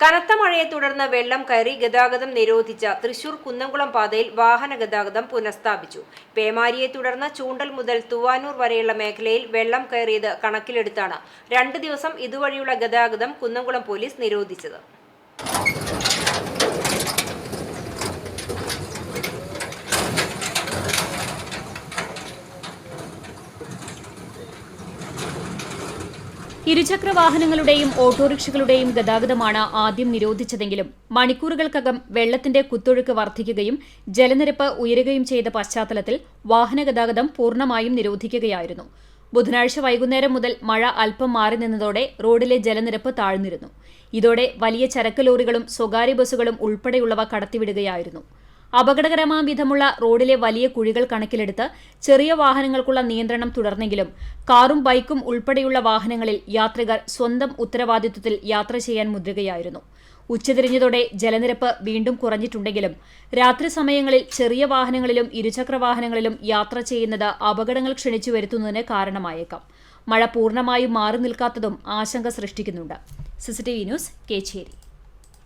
കനത്ത മഴയെ തുടർന്ന് വെള്ളം കയറി ഗതാഗതം നിരോധിച്ച തൃശൂർ കുന്നംകുളം പാതയിൽ വാഹന ഗതാഗതം പുനഃസ്ഥാപിച്ചു. പേമാരിയെ തുടർന്ന് ചൂണ്ടൽ മുതൽ തുവാനൂർ വരെയുള്ള മേഖലയിൽ വെള്ളം കയറിയത് കണക്കിലെടുത്താണ്. രണ്ട് ദിവസം ഇതുവഴിയുള്ള ഗതാഗതം കുന്നംകുളം പോലീസ് നിരോധിച്ചത്. ഇരുചക്ര വാഹനങ്ങളുടെയും ഓട്ടോറിക്ഷകളുടെയും ഗതാഗതമാണ് ആദ്യം നിരോധിച്ചതെങ്കിലും മണിക്കൂറുകൾക്കകം വെള്ളത്തിന്റെ കുത്തൊഴുക്ക് വർദ്ധിക്കുകയും ജലനിരപ്പ് ഉയരുകയും ചെയ്ത പശ്ചാത്തലത്തിൽ വാഹന ഗതാഗതം പൂർണമായും നിരോധിക്കുകയായിരുന്നു. ബുധനാഴ്ച വൈകുന്നേരം മുതൽ മഴ അല്പം മാറി നിന്നതോടെ റോഡിലെ ജലനിരപ്പ് താഴ്ന്നിരുന്നു. ഇതോടെ വലിയ ചരക്ക് ലോറികളും സ്വകാര്യ ബസ്സുകളും ഉൾപ്പെടെയുള്ളവ കടത്തിവിടുകയായിരുന്നു. അപകടകരമാം വിധമുള്ള റോഡിലെ വലിയ കുഴികൾ കണക്കിലെടുത്ത് ചെറിയ വാഹനങ്ങൾക്കുള്ള നിയന്ത്രണം തുടർന്നെങ്കിലും കാറും ബൈക്കും ഉൾപ്പെടെയുള്ള വാഹനങ്ങളിൽ യാത്രികർ സ്വന്തം ഉത്തരവാദിത്വത്തിൽ യാത്ര ചെയ്യാൻ മുതിരുകയായിരുന്നു. ഉച്ചതിരിഞ്ഞതോടെ ജലനിരപ്പ് വീണ്ടും കുറഞ്ഞിട്ടുണ്ടെങ്കിലും രാത്രി സമയങ്ങളിൽ ചെറിയ വാഹനങ്ങളിലും ഇരുചക്ര വാഹനങ്ങളിലും യാത്ര ചെയ്യുന്നത് അപകടങ്ങൾ ക്ഷണിച്ചു വരുത്തുന്നതിന് കാരണമായേക്കാം. മഴ പൂർണമായും മാറി നിൽക്കാത്തതും ആശങ്ക സൃഷ്ടിക്കുന്നുണ്ട്. CCTV news Kecheri.